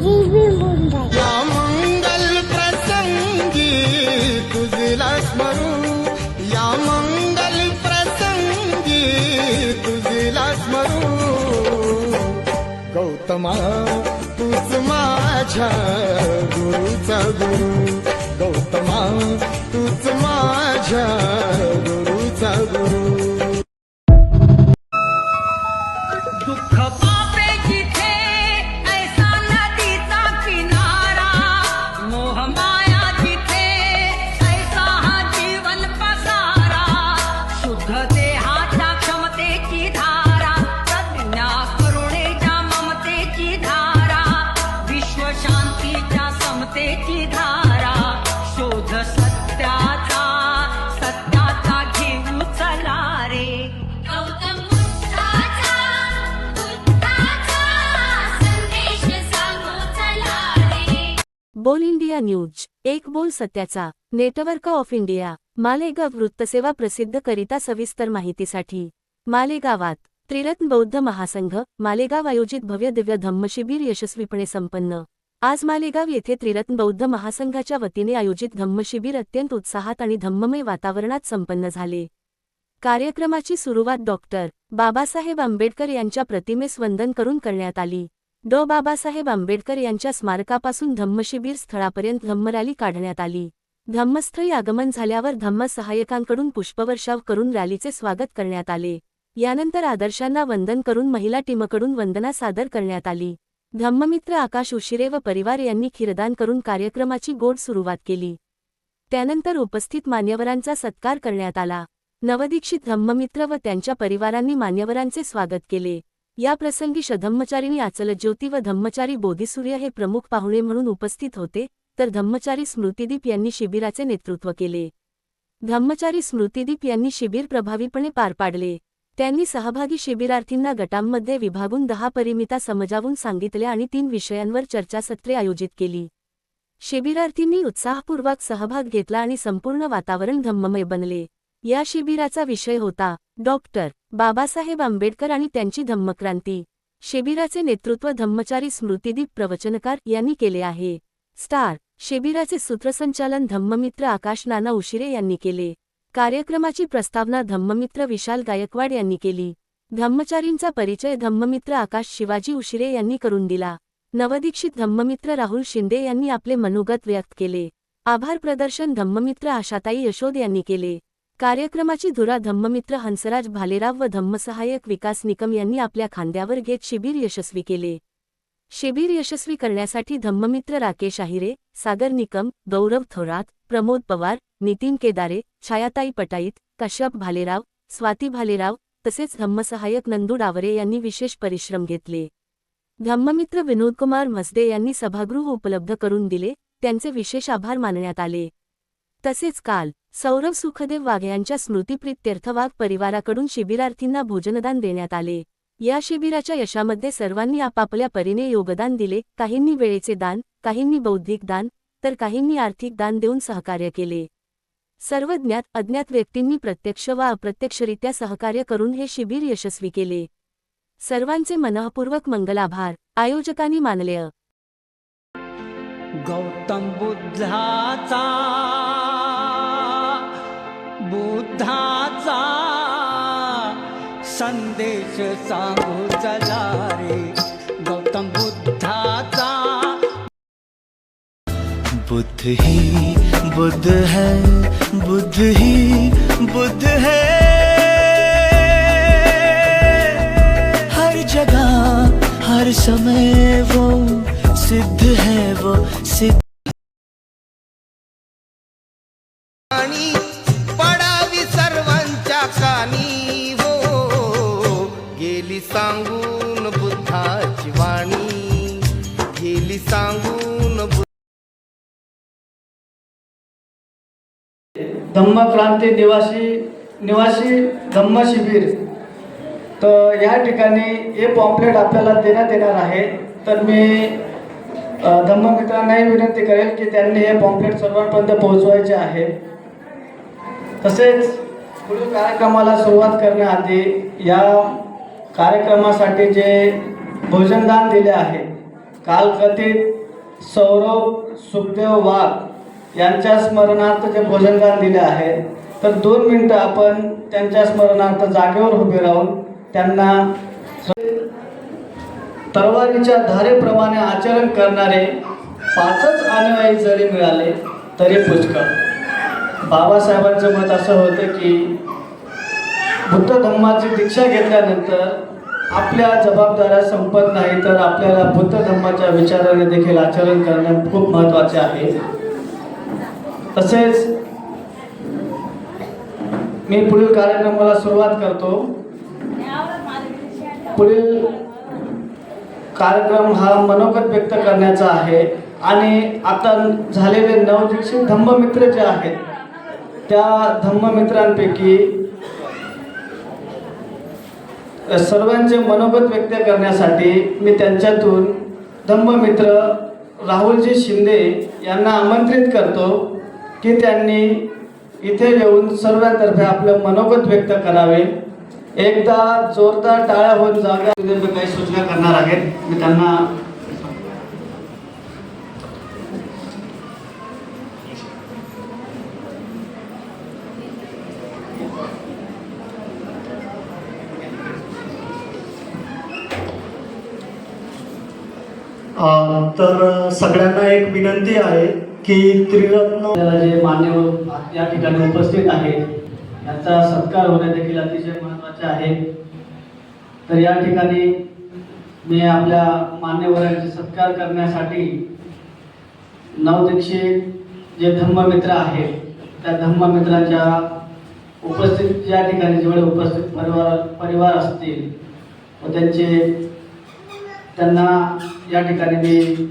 या मंगल प्रसंगी तुझला स्मरू या मंगल प्रसंगी तुझला स्मरू गौतमा तूच माझ्या गुरुचा गुरु. गौतमा तूच माझ्या शांतीच्या समतेची धारा. शोध सत्याचा सत्याचा घेऊ रे. गौतम चला रे. बोल इंडिया न्यूज एक बोल सत्याचा नेटवर्क ऑफ इंडिया मालेगाव वृत्तसेवा प्रसिद्ध करिता सविस्तर माहितीसाठी. मालेगावात त्रिरत्न बौद्ध महासंघ मालेगाव आयोजित भव्य दिव्य धम्मशिबिर यशस्वीपणे संपन्न. आज मालेगाव येथे त्रिरत्न बौद्ध महासंघाच्या वतीने आयोजित धम्मशिबिर अत्यंत उत्साहात आणि धम्ममय वातावरणात संपन्न झाले. कार्यक्रमाची सुरुवात डॉक्टर बाबासाहेब आंबेडकर यांच्या प्रतिमेस वंदन करून करण्यात आली. डॉ. बाबासाहेब आंबेडकर यांच्या स्मारकापासून धम्मशिबिर स्थळापर्यंत धम्मरॅली काढण्यात आली. धम्मस्थळी आगमन झाल्यावर धम्म सहाय्यकांकडून पुष्पवर्षाव करून रॅलीचे स्वागत करण्यात आले. यानंतर आदर्शांना वंदन करून महिला टीमकडून वंदना सादर करण्यात आली. धम्ममित्र आकाश उशिरे व परिवार यांनी खिरदान करून कार्यक्रमाची गोड सुरुवात केली. त्यानंतर उपस्थित मान्यवरांचा सत्कार करण्यात आला. नवदीक्षित धम्ममित्र व त्यांच्या परिवारांनी मान्यवरांचे स्वागत केले. या प्रसंगी शधम्मचारिणी आचलज्योती व धम्मचारी बोधिसूर्य हे प्रमुख पाहुणे म्हणून उपस्थित होते तर धम्मचारी स्मृतिदीप यांनी शिबिराचे नेतृत्व केले. धम्मचारी स्मृतिदीप यांनी शिबिर प्रभावीपणे पार पाडले. त्यांनी सहभागी शिबिरार्थींना गटांमध्ये विभागून दहा परिमिता समजावून सांगितल्या आणि तीन विषयांवर चर्चासत्रे आयोजित केली. शिबिरार्थींनी उत्साहपूर्वक सहभाग घेतला आणि संपूर्ण वातावरण धम्ममय बनले. या शिबिराचा विषय होता डॉक्टर बाबासाहेब आंबेडकर आणि त्यांची धम्मक्रांती. शिबिराचे नेतृत्व धम्मचारी स्मृतिदीप प्रवचनकार यांनी केले आहे. स्टार शिबिराचे सूत्रसंचालन धम्ममित्र आकाश नाना उशिरे यांनी केले. कार्यक्रमाची प्रस्तावना धम्ममित्र विशाल गायकवाड यांनी केली. धम्मचारींचा परिचय धम्ममित्र आकाश शिवाजी उशिरे यांनी करून दिला. नवदीक्षित धम्ममित्र राहुल शिंदे यांनी आपले मनोगत व्यक्त केले. आभार प्रदर्शन धम्ममित्र आशाताई यशोद यांनी केले. कार्यक्रमाची धुरा धम्ममित्र हंसराज भालेराव व धम्मसहाय्यक विकास निकम यांनी आपल्या खांद्यावर घेत शिबिर यशस्वी केले. शिबिर यशस्वी करण्यासाठी धम्ममित्र राकेश आहिरे सागर निकम गौरव थोरात प्रमोद पवार नितीन केदारे छायाताई पटाईत कश्यप भालेराव स्वाती भालेराव तसेच धम्मसहाय्यक नंदू डावरे यांनी विशेष परिश्रम घेतले. धम्ममित्र विनोदकुमार म्हसदे यांनी सभागृह उपलब्ध करून दिले त्यांचे विशेष आभार मानण्यात आले. तसेच काल सौरव सुखदेव वाघ यांच्या स्मृतिप्रीत्यर्थ वाघ परिवाराकडून शिबिरार्थींना भोजनदान देण्यात आले. या शिबिराच्या यशामध्ये सर्वांनी आपापल्या परीने योगदान दिले काहींनी वेळेचे दान काहींनी बौद्धिक दान तर काहींनी आर्थिक दान देऊन सहकार्य केले. सर्व ज्ञात अज्ञात व्यक्तींनी प्रत्यक्ष वा अप्रत्यक्षरित्या सहकार्य करून हे शिबिर यशस्वी केले. सर्वांचे मनःपूर्वक मंगलाभार. आयोजकांनी मानले गौतम बुद्धाचा बुद्धाचा संदेश सांगू चला रे. गौतम बुद्धाचा बुद्ध ही बुद्ध है, बुद्ध ही बुद्ध है। हर जगह, हर समय वो सिद्ध है, वो सिद्ध। पडावी सर्वांच्या कानी हो गेली सांगून बुद्धाची वाणी, गेली सांगून धम्म क्रांती निवासी निवासी धम्म शिबिर. तर या ठिकाणी हे पॉम्पलेट आपल्याला देण्यात येणार आहे. तर मी धम्म धम्ममित्रांनाही विनंती करेल की त्यांनी हे पॉम्पलेट सर्वांपर्यंत पोहोचवायचे आहे. तसेच पुढील कार्यक्रमाला सुरुवात करण्याआधी या कार्यक्रमासाठी जे भोजनदान दिले आहे कालकथित सौरभ सुखदेव वाघ यांच्या स्मरणार्थ जे भोजनदान दिले आहे तर दोन मिनटं आपण त्यांच्या स्मरणार्थ जागेवर उभे राहून त्यांना तलवारीच्या धारेप्रमाणे आचरण करणारे पाचच अनुयायी जरी मिळाले तरी पुष्कळ. बाबासाहेबांचं मत असं होतं की बुद्ध धम्माची दीक्षा घेतल्यानंतर आपल्या जबाबदाऱ्या संपत नाही तर आपल्याला बुद्ध धम्माच्या विचाराने देखील आचरण करणे खूप महत्त्वाचे आहे. तसेच मी पुढील कार्यक्रमाला सुरुवात करतो. पुढील कार्यक्रम हा मनोगत व्यक्त करण्याचा आहे आणि आता झालेले नवदीक्षित धम्ममित्र जे आहेत त्या धम्ममित्रांपैकी सर्वांचे मनोगत व्यक्त करण्यासाठी मी त्यांच्यातून धम्ममित्र राहुलजी शिंदे यांना आमंत्रित करतो. की त्यांनी इथे येऊन सर्वांतर्फे आपलं मनोगत व्यक्त करावे. एकदा जोरदार टाळ्या होऊन जागा काही सूचना करणार आहेत मी त्यांना तर सगळ्यांना एक विनंती आहे की त्रिरत्न जे मान्यवर या ठिकाणी उपस्थित आहेत यांचा सत्कार होणे देखील अतिशय महत्त्वाचे आहे. तर या ठिकाणी मी आपल्या मान्यवरांचे सत्कार करण्यासाठी नवदीक्षित जे धम्ममित्र आहेत त्या धम्ममित्रांच्या उपस्थित या ठिकाणी जेवढे उपस्थित परिवार परिवार असतील व त्यांचे त्यांना या ठिकाणी मी